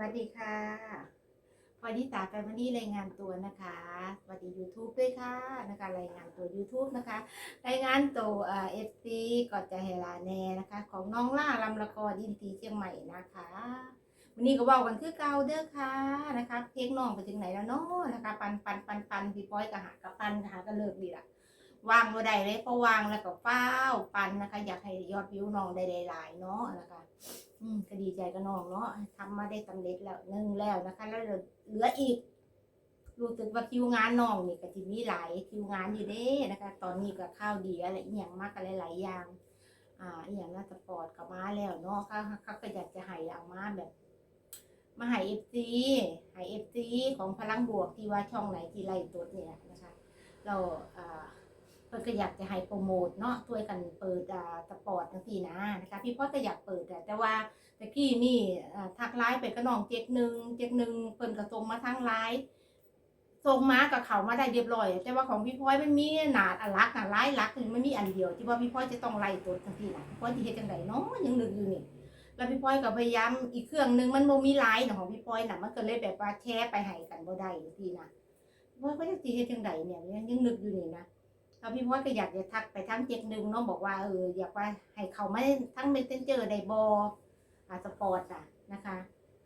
วัสดีค่ะพอดีตาแฟมิลี่รายงานตัวนะคะสวัสดี YouTube ด้วยค่ะนะคะรายงานตัว YouTube นะคะ รายงานตัวเอฟซีกอนจะเฮลาแน่นะคะ ของน้องล่าลำละครดินตีเชียงใหม่นะคะวันนี้ก็เว้ากันคือเก่าเด้อค่ะนะคะเพลงน้องไปถึงไหนแล้วเนาะนะคะ ปันปันปันปันพี่ป้อยก็หากับปันหาก็เลิกดีละวางบ่ได้เลยเพราะวางแล้วก็เฝ้าปันนะคะ อยากให้ยอดวิวน้องได้หลายๆเนาะนะคะ อืมก็ดีใจกับน้องเนาะทำมาได้สำเร็จแล้วหนึ่งแล้วนะคะ แล้วเหลืออีก รู้สึกว่าคิวงานน้องนี่ก็จะมีหลายคิวงานอยู่เด้นะคะ ตอนนี้ก็ข้าวดีอะไรอหย่างมากอะไรหลายๆอย่าง อ่าอหย่างน่าสปอร์ตกับมาแล้วเนาะเขาเขาก็อยากจะให้เอามาแบบ มาให้เอฟซีให้เอฟซีของพลังบวกที่ว่าช่องไหนที่ไล่ตัวเนี่ยนะคะ เราอ่า พิ่นก็อยากจะให้โปรโมทเนาะช่วยกันเปิดสปอร์ตจังซี่นะนะคะพี่พ่อก็อยากเปิดแต่ว่าตะกี้นี่ทักไลน์ไปก็น้องเจ็ดหนึ่งเจ็ดหนึ่งเพิ่นก็ส่งมาทางไลน์ส่งมากับเขามาได้เรียบร้อย แต่ว่าของพี่พ่อยมันมีหนาดอลักหนาดไลน์ลักมันมีอันเดียว ที่ว่าพี่พ่อยจะต้องไล่ตัวจังซี่นะพี่พ่อยสิเฮ็ดจังไดเนาะยังนึกอยู่นี่แล้วพี่พลอยก็พยายามอีกเครื่องหนึงมันโมมีไลน์ของพี่พลอยน่ะมันก็เลยแบบว่าแชร์ไปให้กันบ่ได้อยู่พี่นะพี่พลอยก็จะตีเฮ็ดจังไดเนี่ยยังยังนึกอยู่นี่นะ แล้วพี่พลอยก็อยากจะทักไปทั้งเจ็ดหนึ่งเนาะบอกว่าเอออยากว่าให้เขาไม่ทั้งเมสเซนเจอร์ไดบอาสปอร์ตอะนะคะ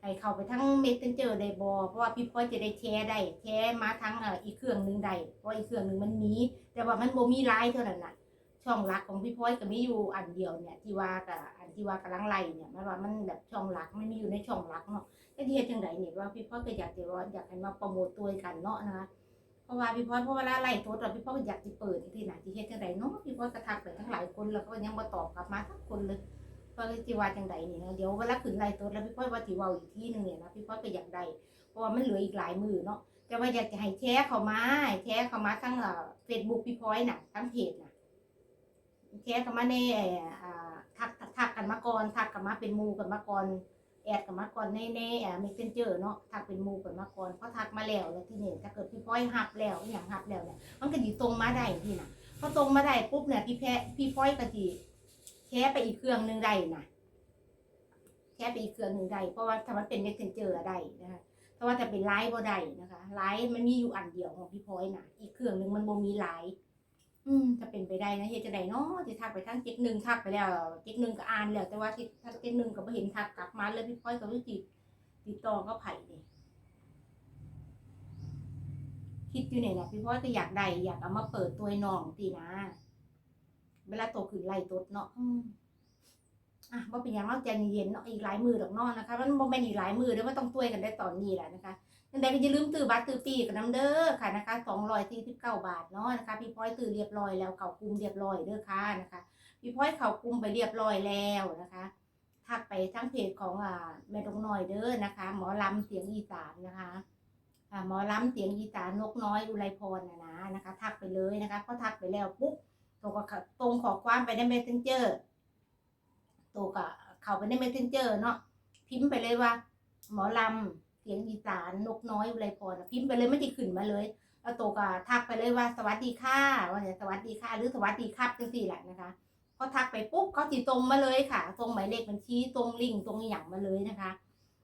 ให้เขาไปทั้งเมสเซนเจอร์ได้บเพราะว่าพี่พลอยจะได้แชร์ได้แชร์มาทั้งเอ่ออีกเครื่องหนึ่งได้เพราะอีกเครื่องหนึ่งมันมีแต่ว่ามันโมมีไลน์เท่านั้นน่ะช่องรักของพี่พลอยก็มีอยู่อันเดียวเนี่ยที่ว่ากับอันที่ว่ากำลังไล่เนี่ยมันว่ามันแบบช่องรักไม่มีอยู่ในช่องรักเนาะก็ที่เฮ็ดจังไดเนี่ยว่าพี่พลอยก็อยากจะว่าอยากให้มาโปรโมทตัวกันเนาะนะคะ เพราะว่าพี่พลอเพราะเวลาไล่โทรศัพท์พี่พลอยก็อยากจะเปิดที่ไหนที่เฮ็ดจังไดเนาะพี่พลอยก็ทักไปทั้งหลายคนแล้วก็ยังบ่ตอบกลับมาทั้งคนเลยก็เลยสิว่าจังไดนี่นะเดี๋ยวเวลาขึ้นไล่โทรแล้วพี่พลอว่าสิเว้าอีกที่หนึ่งเนี่ยนะพี่พลอยก็อยากได้เพราะว่ามันเหลืออีกหลายมือเนาะแต่ว่าอยากจะให้แชร์เข้ามาแชร์เข้ามาทั้งเอ่อ Facebook พี่พอยน่ะทั้งเพจน่ะแชร์กันมาในอ่าทักทักกันมาก่อนทักกันมาเป็นมูกันมาก่อน แอดกันมาก่อนในในอ่าเมสเซนเจอร์เนาะทักเป็นมูกันมาก่อนเพราะทักมาแล้วแล้วที่นี่ถ้าเกิดพี่พ้อยหับแล้วอหย่างหับแล้วเนี่ยมันก็ดีตรงมาได้ที่น่ะพอตรงมาได้ปุ๊บเนี่ยพี่แพะพี่พ้อยก็ดีแชร์ไปอีกเครื่องหนึงได้นะแชร์ไปอีกเครื่องหนึงได้เพราะว่าถ้ามันเป็นเมสเซนเจอร์ได้นะคะเพราว่าถ้าเป็นไลฟ์บ่ได้นะคะไลฟ์มันมีอยู่อันเดียวของพี่พ้อยนะอีกเครื่องหนึงมันบ่มีไลฟ์ อืมจะเป็นไปได้นะเฮ็ดจะได้เนาะที่ทักไปทั้งเจ็ดหนึ่งทักไปแล้วเจ็ดหนึ่งก็อ่านแล้ว แต่ว่าที่ทักเจ็ดหนึ่งก็ไม่เห็นทักกลับมาเลยพี่พ้อยก็รู้จิตติดต่อก็ไผ่นี่คิดอยู่เนี่ยนะพี่พ้อยก็อยากได้อยากเอามาเปิดตัวน้องตีนะ เวลาโตขึ้นไล่ตดเนาะ อะว่เป็นอย่างเราใจเย็นเนาะอีกหลายมือดอกนาะนะคะ มันบ่แม่นอีกหลายมือเด้อมันต้องตัวยกันได้ตอนนี้แหละนะคะยังไงก็อย่าลืมตื้อบัตรตื้อปีกับน้ำเด้อค่ะนะคะสองร้อยสี่สิบเก้าบาทเนาะนะคะ พี่พ้อยตื้อเรียบร้อยแล้วเข่ากุมเรียบร้อยเด้อค่ะนะคะ พี่พ้อยเข่ากุมไปเรียบร้อยแล้วนะคะทักไปทั้งเพจของอ่าแม่ดงน้อยเด้อนะคะ หมอลำเสียงอีสานนะคะอ่าหมอลำเสียงอีสานนกน้อยอุไรพรนะนะนะคะ ทักไปเลยนะคะพอทักไปแล้วปุ๊บตรงกับตรงขอความไปในเมสเซนเจอร์ ตัวกับเข้าไปในเมสเซนเจอร์เนาะพิมพ์ไปเลยว่า หมอลำเสียงอีสานนกน้อยอุไรพรน่ะพิมพ์ไปเลยไม่ได้ขึ้นมาเลย แล้วโตก็ทักไปเลยว่าสวัสดีค่ะว่าเนี่ยสวัสดีค่ะ หรือสวัสดีครับจังสี่แหละนะคะพอทักไปปุ๊บเขาจีตรงมาเลยค่ะตรงหมายเลขบัญชีตรงลิงก์ตรงอหย่างมาเลยนะคะ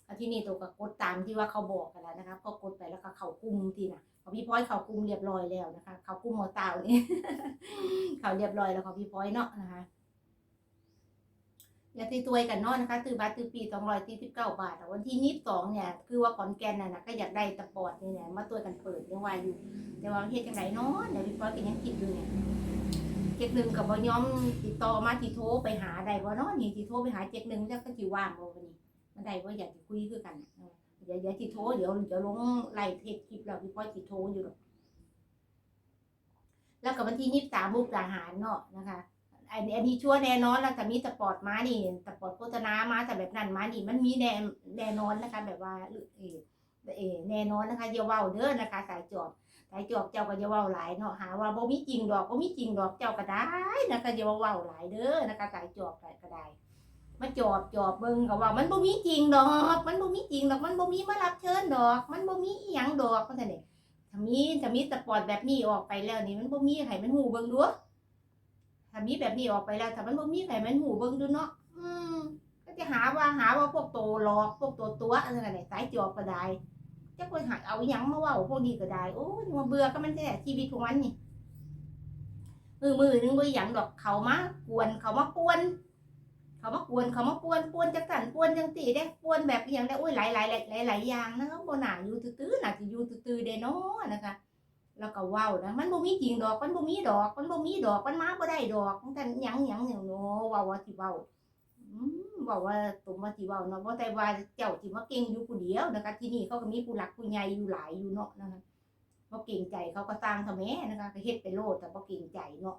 แล้วที่นี่ตัวก็กดตามที่ว่าเขาบอกกันแล้วนะคะก็กดไปแล้วก็เขากลุ่มทีน่ะของพี่พ้อยเขากลุ่มเรียบร้อยแล้วนะคะ เขากลุ่มหมอเต่านี่เขาเรียบร้อยแล้วของพี่พ้อยเนาะนะคะ อย่าตีตัวกันเนาะนะคะตือบัตรตือปีสองร้อยสี่สิบเก้าบาทแต่วันที่ยี่สิบสองเนี่ยคือว่าขอนแก่นน่ะนะก็อยากได้ตะปอดนี่เนี่ยมาตัวกันเปิดยังว่าอยู่ แต่ว่าเฮ็ดจังไดเนาะเดี๋ยวพี่ป๊อก็ยังคิดอยู่เนี่ยเจ็ดหนึ่งกับบ่ยอมติดต่อมาที่โทรไปหาได้บ่เนาะนี่ที่โทรไปหาเจ็ดหนึ่งแล้วก็สิว่างบ่วันนี้มันได้บ่อยากจะคุยคือกันน่ะเออเดี๋ยวเดี๋ยวสิโทรเดี๋ยวเดี๋ยวลงไล่เทปคลิปแล้วพี่ป๊อสิโทรอยู่หรอกแล้วกับวันที่ยี่สิบสามมุกดาหารเนาะนะคะ อันนี้อันนี้ชัวแน่นอนแล้วแต่มีสปอร์ตมานี่สปอร์ตโฆษณามาแต่แบบนั้นมานี่มันมีแน่แน่นอนนะคะ แบบว่าเออเออแน่นอนนะคะอย่าเว้าเด้อนะคะ สายจอบสายจอบเจ้าก็อย่าเว้าหลายเนาะหาว่าบ่มีจริงดอกบ่มีจริงดอกเจ้าก็ได้นะคะอย่าวเว้าหลายเด้อนะคะ สายจอบก็ได้มาจอบจอบเบิ่งก็ว่า มันบ่มีจริงดอก มันบ่มีจริงดอกมันบ่มีมารับเชิญดอก มันบ่มีอีหยังดอกว่าซั่นนี่ถ้ามีถ้ามีสปอร์ตแบบนี้ออกไปแล้วนี่มันบ่มีให้มันฮู้เบิ่งดู ถ้ามีแบบนี้ออกไปแล้วถ้ามันบ่มีไผมันหูเบิ่งดูเนาะอืมก็จะหาว่าหาว่าพวกโตหลอกพวกตัวตัวอะไรกันเนี่สายจอบก็ได้จะไปหาเอาหยังมาเว่าพวกนี้ก็ได้โอ้ยมาเบื่อก็มันแท้ชีวิตของมันนี่มือมือนึงบ่หยังดอกเขามากวนเขามาปวนเขามากวนเขามาปวนปวนจังสันปวนจังตีได้ปวนแบบอย่างได้โอ้ยหลายหลายหลายหลายอย่างนะคะบ่หนาอยู่ตื้อๆหน่ะสิอยู่ตื้อๆได้เนาะนะคะ แล้วก็ว้าวนะมันบ่มีจริงดอกมันบ่มีดอก มันบ่มีดอกมันมาบ่ได้ดอกมันกันหยังหยังเนี่ยเนาะว้าวว่าสิเว้าอืมเว้าว่าตุ่มว่าสิเว้าเนาะบ่แต่ว่าเจ้าสิมาเก่งอยู่ผู้เดียวนะคะที่นี่เขาก็มีผู้หลักผู้ใหญ่อยู่หลายอยู่เนาะนะคะบ่เก่งใจเขาก็สร้างทำแม่นะคะก็เฮ็ดไปโลดแต่บ่เก่งใจเนาะ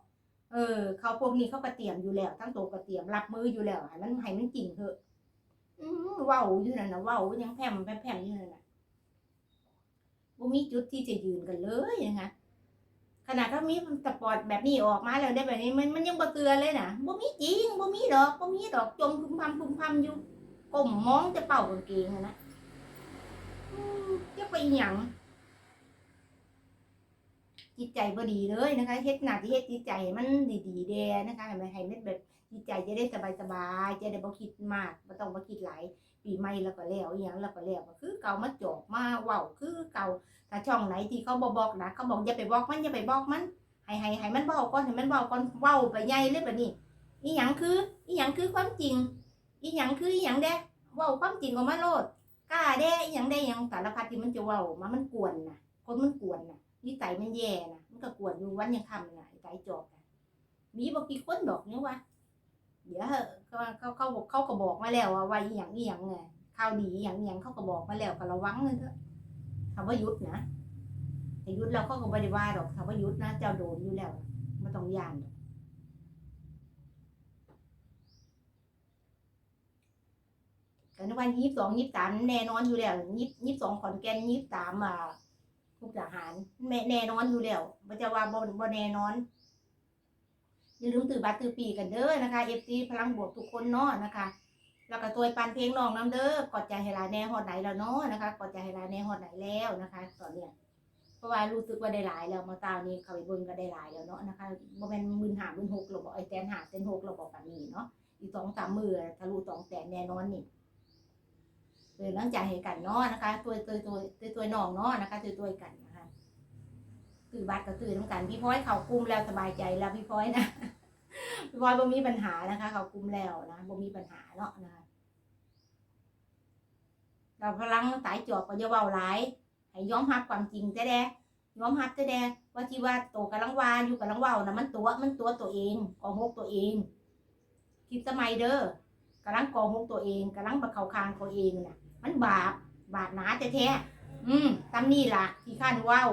เออ เขาพวกนี้เขาก็เตรียมอยู่แล้ว ทั้งตัวก็เตรียมรับมืออยู่แล้วให้มันให้มันจริงเถอะอืมเว้าอยู่นั่นน่ะเว้ายังแผ่มแผ่มอยู่นั่นน่ะ บ่มีจุดที่จะยืนกันเลยนะคะขนาดเขามีสปอร์ตแบบนี้ออกมาแล้วได้แบบนี้มันมันยังบ่เตือนเลยนะบ่มีจริงบ่มีดอกบ่มีดอกจมพึมพำพึมพำอยู่ก้มมองจะเป่ากางเกงนะจะไปหยังจิตใจบ่ดีเลยนะคะเฮ็ดหน้าที่เฮ็ดจิตใจมันดีๆเด้นะคะให้มันให้มันแบบจิตใจจะได้สบายๆจะได้บ่คิดมากบ่ต้องบ่คิดหลาย ปีใหม่แล้วก็แล้วอหยังแล้วก็แล้วก็คือเก่ามาจอกมาเว้าคือเก่าถ้าช่องไหนที่เขาบบอกนะเขาบอกอย่าไปบอกมันอย่าไปบอกมันให้ให้ให้มันเบาก่อนให้มันเบาก่อนเว้าไปใหญ่เลยแบบนี้อีหยังคืออีหยังคือความจริง อีหยังคืออีหยังแด้เว้าความจริงออกมาโลดกล้าแด้อีหยังได้หยังสารพัดที่มันจะเว้ามามันกวนน่ะ คนมันกวนน่ะนิสัยมันแย่น่ะมันก็กวนอยู่วันยังคำนะไอ้ใจจอกนะมีบอกกี่คนดอกเนี่ยวะ เดี๋ยวเขาเขาเขาเขาก็บอกมาแล้วว่าว่าอีหยังอีหยังไงข่าวดีอีหยังอีหยังเขาก็บอกมาแล้วก็ระวังเลยเถอะคำว่ายุดนะแต่ยุดเราก็ไม่ได้ว่าหรอกคำว่ายุดนะเจ้าโดนอยู่แล้วไม่ต้องยานหรอกแต่ในวันยี่สิบสองยี่สิบสามแน่นอนอยู่แล้วยี่ยี่สิบสองขอนแก่นยี่สิบสามอ่าทุกทหารแม่แน่นอนอยู่แล้วมันจะว่าบ่บ่แน่นอน อย่าลืมตื่นบัตรตื่นปีกันเด้อนะคะเอฟซีพลังบวกทุกคนเนาะนะคะ แล้วก็ตัวปันเพลงน้องน้ำเด้อกอดใจให้ลาแน่ฮอดไหนแล้วเนาะนะคะกอดใจให้ลาแน่ฮอดไหนแล้วนะคะตอนเนี้ยเพราะว่ารู้สึกว่าได้หลายแล้วมาตาวนี้เขาไปเบิ่งก็ได้หลายแล้วเนาะนะคะบ่แม่นหมื่นหามื่นหกเราบอกไอ้แสนหาแสนหกเราบอกแบบนี้เนาะอีกสองสามมือทะลุสองแสนแน่นอนนี่เลยหลังจากให้กันเนาะนะคะ ตัวตัวตัวตัวตัวน้องเนาะนะคะตัวตัวกันนะคะตื่นบัตรก็ตื่นน้ำกันพี่พ้อยเขากลุ้มแล้วสบายใจแล้วพี่พ้อยนะ พี่พ้อยบ่มีปัญหานะคะ เขากลุ้มแล้วนะบ่มีปัญหาเนาะนะคะเราพลังสายจอบก็จะเว้าหลายให้ยอมรับความจริงแต่แดยอมรับแต่แดว่าที่ว่าโตกำลังวาอยู่กำลังเว้านะมันตัวมันตัวตัวเองกองหกตัวเองคิดสมัยเด้อกำลังกองหกตัวเองกำลังประเขาคางตัวเองน่ะ มันบาปบาปหนาแท้ๆอืมตามนี่ล่ะที่ข้านเว้า